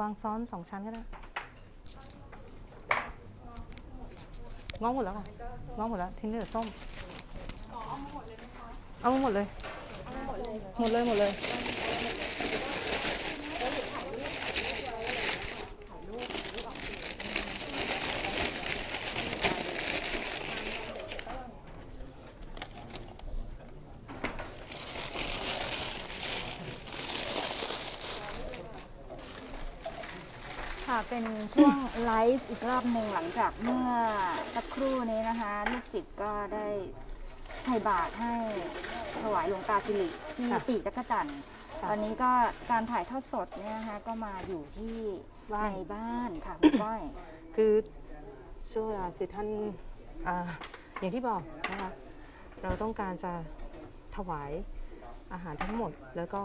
วางซ้อนสองชั้นก็ได้ง้อหมดแล้วค่ะง้อหมดแล้วทิ้งเหลือส้มเอามาหมดเลยหมดเลยหมดเลย ค่ะเป็นช่วงไลฟ์อีกรอบหนึ่งหลังจากเมื่อสักครู่นี้นะคะ ลูกศิษย์ก็ได้ใส่บาตรให้ถวายหลวงตาสิริที่ค่ะปีจักรจันทร์ค่ะตอนนี้ก็การถ่ายทอดสดเนี่ยนะคะก็มาอยู่ที่บ้านในบ้านค่ะคุณก้อย คือช่วงเวลาคือท่านอาอย่างที่บอกนะคะเราต้องการจะถวายอาหารทั้งหมดแล้วก็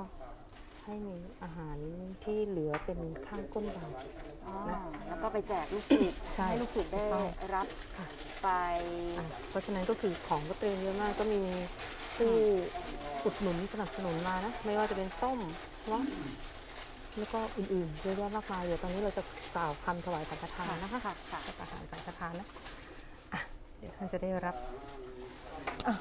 ให้มีอาหารที่เหลือเป็นข้าวก้นบาตรอ๋อนะแล้วก็ไปแจกลูกศิษย์ใช่ให้ลูกศิษย์ได้ถูกต้องรับค่ะ ไป อะเพราะฉะนั้นก็คือของก็เตรียมเยอะมากก็มีผู้อุดหนุนสนับสนุนมานะ ไม่ว่าจะเป็นส้มวะแล้วก็อื่นๆเยอะแยะมากมายเดี๋ยวตอนนี้เราจะกล่าวคำถวายสังฆทานนะคะค่ะค่ะกับอาหารสังฆทานนะอะเดี๋ยวท่านจะได้รับอะ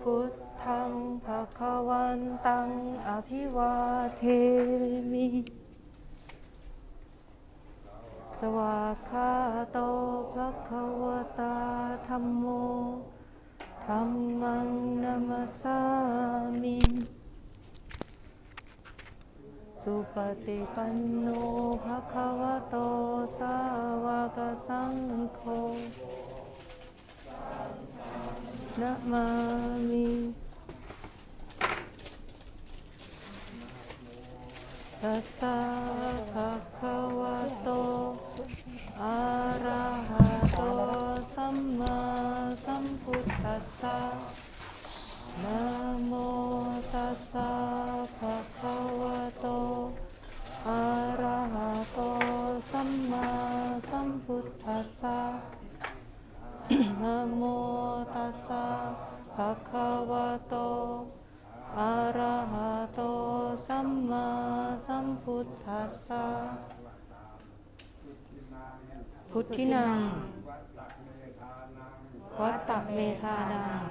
พุท ธังภะคะวันตังอภิวาเทมิ สวากขาโตภะคะวตาธัมโมธัมมังนัมสามิ สุปฏิปันโนภะคะวโตสาวกสังโฆนะมามิ ตัสสะภะคะวะโตอะร พุทธัสสะพุทธินัง วัตตเมธานัง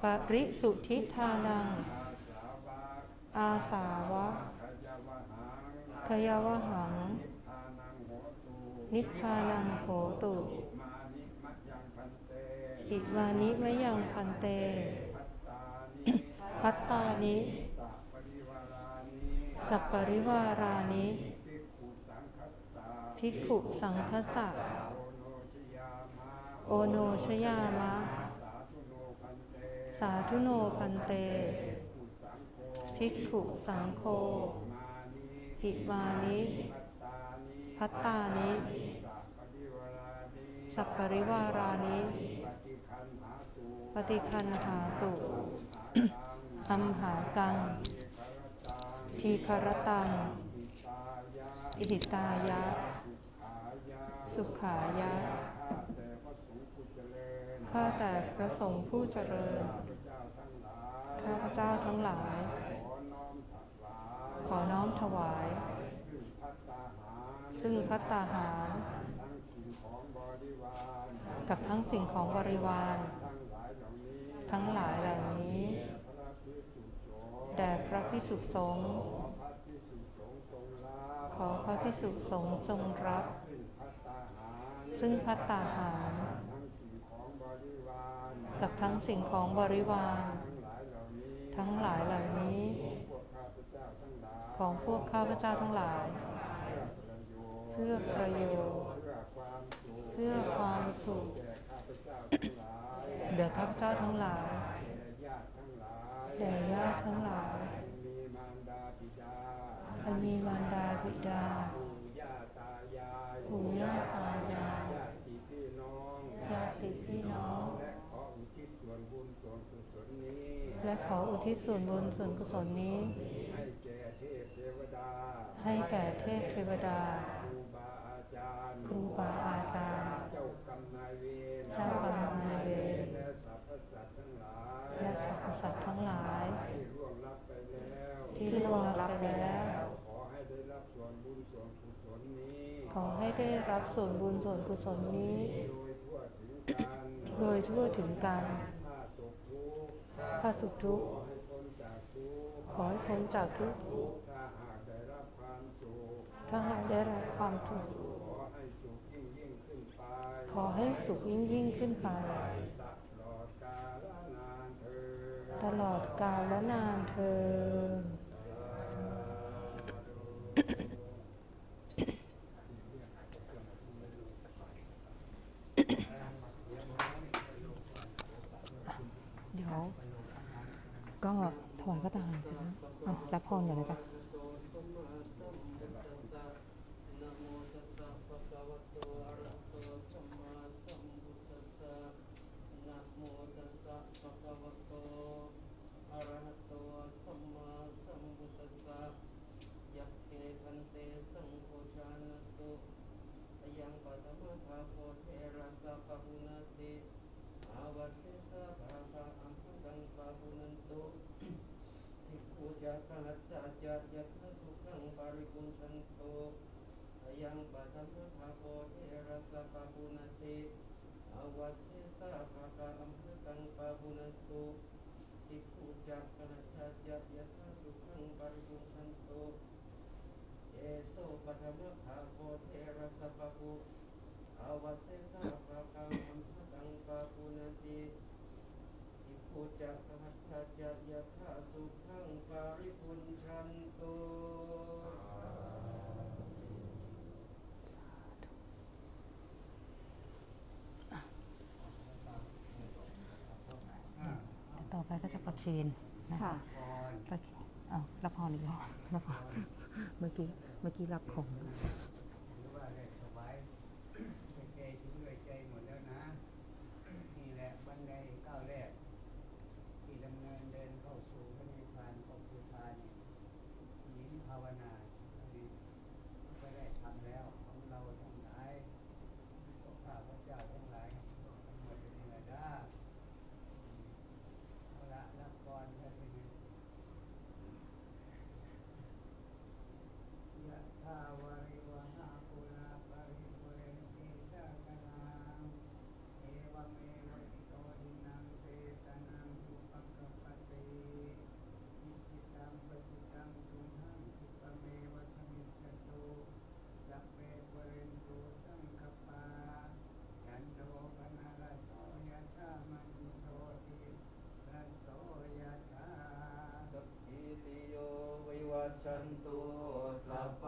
ปริสุทธิทานัง อาสาวะขยาวหัง นิพพานังโหตุอิมานิมะยังพันเต พัตตานิ สัปปริวารานิภิกขุสังคสะโอโนชยามะ สาธุโนพันเต ภิกขุสังโฆอิมานิพัตตานิ สัปปริวารานิปฏิคันหาตุอัมหากัง ทีคารตัง อิหิตายะ สุขายะ ข้าแต่พระสงฆ์ผู้เจริญ ข้าพเจ้าทั้งหลาย ขอน้อมถวาย ซึ่งพัตตาหาร กับทั้งสิ่งของบริวาร ทั้งหลายเหล่านี้ แด่พระพิสุสงฆ์ขอพระพิสุสงฆ์จงรับ ซึ่งพัตตาหาร กับทั้งสิ่งของบริวาร ทั้งหลายเหล่านี้ ของพวกข้าพเจ้าทั้งหลาย เพื่อประโยชน์ เพื่อความสุขแด่ข้าพเจ้าทั้งหลาย แด่ญาติทั้งหลาย อันมีมารดาบิดา ปู่ย่าตายาย ญาติพี่น้องและขออุทิศส่วนบุญส่วนกุศลนี้ ให้แก่เทพเทวดาครูบาอาจารย์ เจ้ากรรมนายเวรและสรรพ ขอให้ได้รับส่วนบุญส่วนกุศลนี้ โดยทั่วถึงกันผ้าสุขทุกข์ขอให้พ้นจากทุกข์ถ้าหากได้รับความทุกขอให้สุขยิ่งยิ่งขึ้นไป ตลอดกาลและนานเธอ รับพรก่อนนะจ๊ะอาวสิสะภะภะอัมพุตังปะหุนันต puja kata jat jat sukang pari kuncang to ayang batam hapo era sapapuna te awasi sapaka amhatang pabuna to puja kata jat jat sukang pari kuncang to eso batam hapo era sapapu awasi sapaka amhatang pabuna te พุทธคัตถะจยะถาสุขังปาริพุนชันโตต่อไปก็จะประเคนนะคะประเคนเอาละพรอีกแล้วละพรเมื่อกี้ เมื่อกี้รับของ นตุสัพพ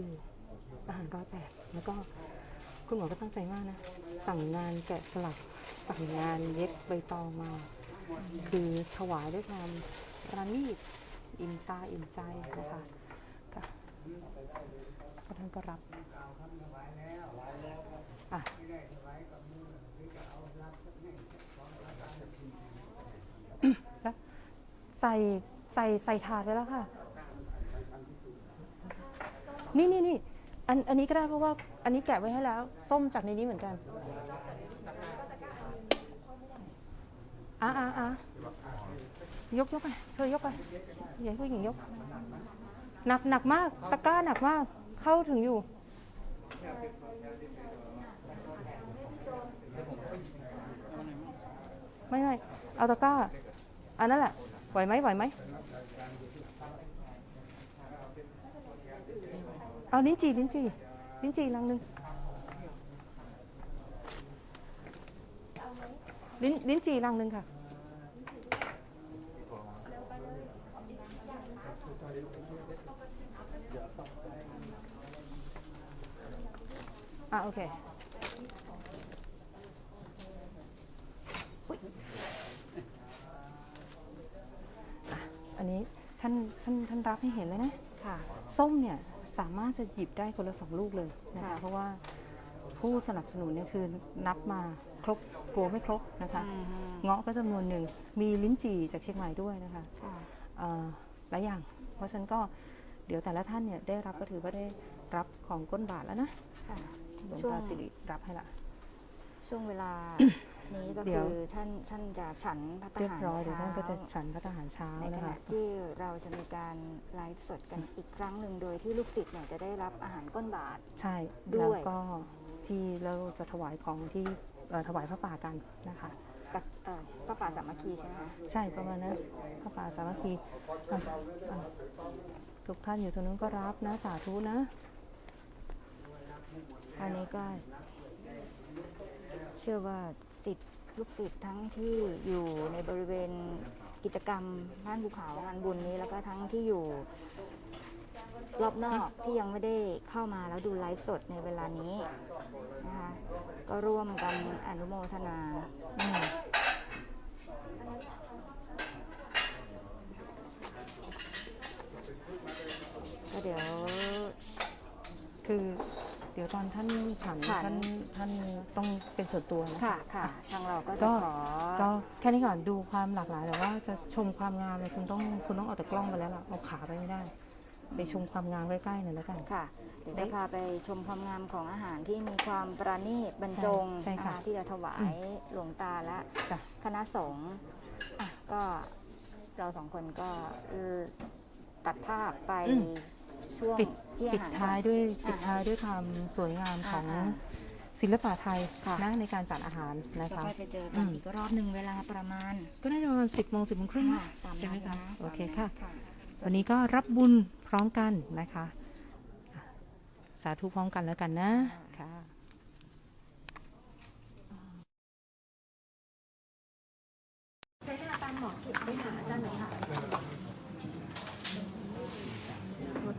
ืออาหารร้อยแปดแล้วก็คุณหมอก็ตั้งใจมากนะ สั่งงานแกะสลัก สั่งงานเย็บใบตองมา คือถวายด้วยความประณีตอิ่มตาอิ่มใจนะคะค่ะพระท่านก็รับอะแล้วใส่ใส่ใส่ถาดไปแล้วค่ะ นี่นี่นี่อันอันนี้ก็ได้เพราะว่าอันนี้แกะไว้ให้แล้ว ส้มจากในนี้เหมือนกันอะอะอะยกยกไปช่วยยกไปอย่าให้ผู้หญิงยก หนักหนักมาก ตะกร้าหนักมาก เข้าถึงอยู่ไม่ไม่เอาตะกร้าอันนั้นแหละไหวไหมไหวไหม เอาลิ้นจี่ลิ้นจี่ลิ้นจี่ลังหนึ่งลิ้นลิ้นจี่ลังหนึ่งค่ะ อะโอเคอุ๊ยอะอันนี้ท่านท่านท่านรับให้เห็นเลยนะ ค่ะ ส้มเนี่ย สามารถจะหยิบได้คนละสองลูกเลยนะคะ ค่ะ เพราะว่าผู้สนับสนุนเนี่ยคือนับมาครบกลัวไม่ครบนะคะ อืมเงาะก็จำนวนหนึ่งมีลิ้นจี่จากเชียงใหม่ด้วยนะคะค่ะเอ่อหลายอย่าง เพราะฉะนั้นก็เดี๋ยวแต่ละท่านเนี่ยได้รับก็ถือว่าได้รับของก้นบาทแล้วนะค่ะ หลวงช่วงตาสิริรับให้ละ ช่วงเวลา นี้ก็เดี๋ยวคือท่านท่านจะฉันพัตเรียบหารร้อยเดี๋ยวท่านก็จะเช้า ฉันพระทหารเช้าในขนะณะคะที่เราจะมีการไลฟ์สดกันอีกครั้งหนึ่งโดยที่ลูกศิษย์เนี่ยจะได้รับอาหารก้นบาท ใช่ ด้แล้ววย ก็ที่เราจะถวายของที่เอ่อถวายพระป่ากันนะคะ กับเอ่อพระป่าสามัคคีใช่ไหมคะใช่ประมาณนั้นพระป่าสามัคคีอะอะทุกท่านอยู่ตรงนู้นก็รับนะสาธุนะ อันนี้ก็ เชื่อว่า สิทธิ์ลูกศิษย์ทั้งที่อยู่ในบริเวณกิจกรรมบ้านภูเขางานบุญนี้ แล้วก็ทั้งที่อยู่รอบนอกที่ยังไม่ได้เข้ามาแล้วดูไลฟ์สดในเวลานี้นะคะก็ร่วมกันอนุโมทนาก็เดี๋ยวคือ ดี๋ยวตอนท่านฉันฉัน ท่านท่านต้องเป็นส่วนตัวนะค่ะค่ะ ทางเราก็ก็จะขอ ก็แค่นี้ก่อนดูความหลากหลายแต่ว่าจะชมความงามเลยคุณต้องคุณต้องเอาแต่กล้องไปแล้วล่ะเอาขาไปไม่ได้ ไปชมความงามใกล้ๆหน่อยแล้วกัน ค่ะ เดี๋ยวจะพาไปชมความงามของอาหารที่มีความประณีตบรรจงใช่นะค่ะคะที่จะถวายหลวงตาและจ้ะ คณะสงฆ์อะก็เราสองคนก็เอ่อตัดภาพไปอืมช่วงปิด ที่ปิดอาหารท้ายด้วยอ่าปิดท้ายด้วยความสวยงามของอ่าศิลปะไทยค่ะนะในการจัดอาหารนะแล้วคะก็จะเจออืกันมอีกรอบหนึ่งเวลาประมาณก็น่าจะประมาณสิบโมงสิบโมงครึ่งนะตามใช่ไหมนั้นคะนโอเคตามค่ะนั้นวันนี้ก็รับบุญพร้อมกันนะคะอะสาธุพร้อมกันแล้วกันนะค่ะ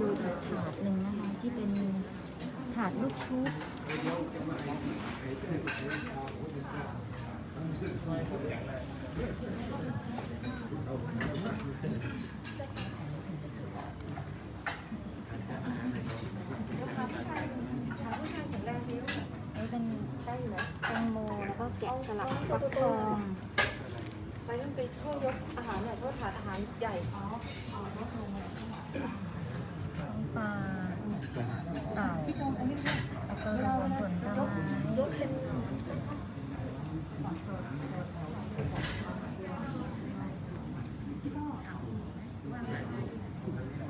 ดูอีกถาดหนึ่งนะคะ ที่เป็นถาดลูกชุบเป็นแตงโมแล้วก็แกะสลักฟักทอง ไปนั่นไปช่วยยกอาหารเนี่ยเพราะถาดอาหารใหญ่ปลาเต่าแล้วก็รวมผลไม้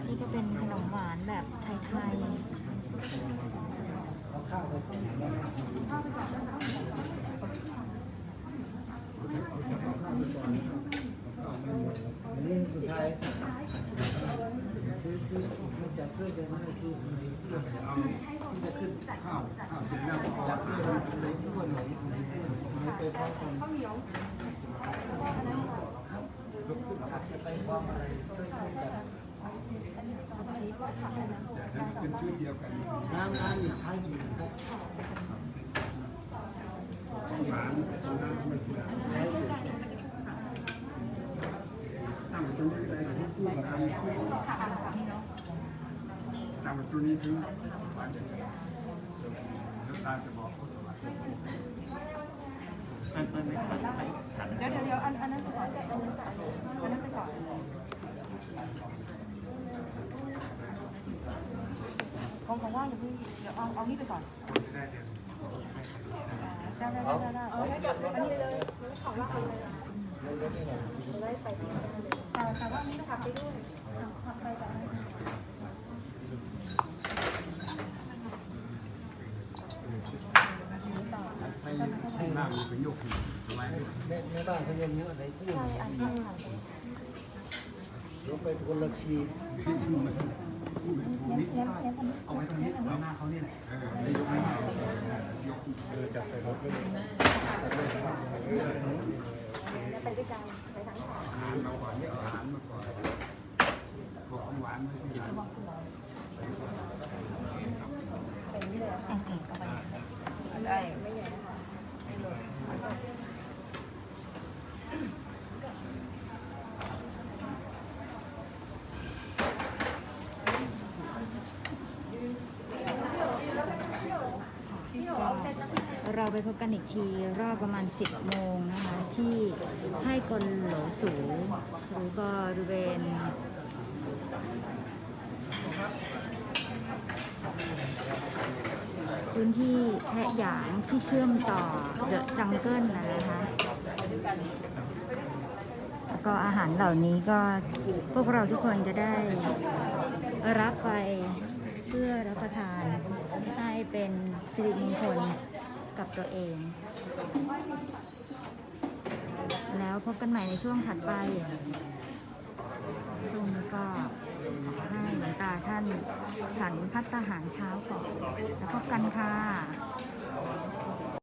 นี่ก็เป็นขนมหวานแบบไทยๆ อันนี้สุดท้ายคือคือมันจะ เพื่อจะไม่คือเพื่อจะเอาที่จะขึ้นข้าวข้าวเสร็จแล้วก็อยากให้มันเลยทุกคนไหนไหนไปพร้อมกันไปพร้อมอะไรเป็นชุดเดียวกันน้ำน้ำอีกท้ายอยู่นะครับหวานน้ำไม่เชื่อท้ายอยู่ตั้งตรงนี้เลยที่คู่กับ อันนี้คู่ตั้งตัวนี้ถึงหวานจะน้ำตาจะบอกมันมันไม่ทันเดี๋ยวเดี๋ยวอันอันนั้นไปก่อนอันนั้นก่อนอันนั้นไปก่อนของของว่างอย่าเพิ่งเดี๋ยวเอาเอานี่ไปก่อนได้ได้ได้ได้ได้ได้เอางั้นกับอันนี้เลยของว่างไปเลยเราได้ไปที่นั่นเลยแต่แต่ว่านนี้ต้องขับไปด้วยขับไปแบบนั้น ให้ให้หน้ามันเป็นยกขึ้นสบาย แม่แม่บ้านเขายังเยอะไหนคู่ใช่อันนี้ค่ะยกไปคนละชีเอาไว้ตรงนี้เอาหน้าเขานี่แหละเออไม่ยกให้ยกเออจัดใส่รถไปเลยไปด้วยกันไปทั้งสองอาหารเราก่อนเนี่ยอาหารมาก่อนพวกของหวานไม่กินไปนี่เลยค่ะได้ไม่ใหญ่นะคะ เราไป พบกันอีกทีรอบประมาณ 10 โมงนะคะ ที่ให้กลโหลสูหรือบริเวณพื้นที่แพะหยางที่เชื่อมต่อเดอะจังเกิลนะคะแล้วก็อาหารเหล่านี้ก็พวกเราทุกคนจะได้รับไปเพื่อรับประทานให้เป็นสิริมงคล กับตัวเอง แล้วพบกันใหม่ในช่วงถัดไปช่วงนี้ก็ขอให้หลวงตาท่าน ฉันพัฒหารเช้าก่อน แล้วพบกันค่ะ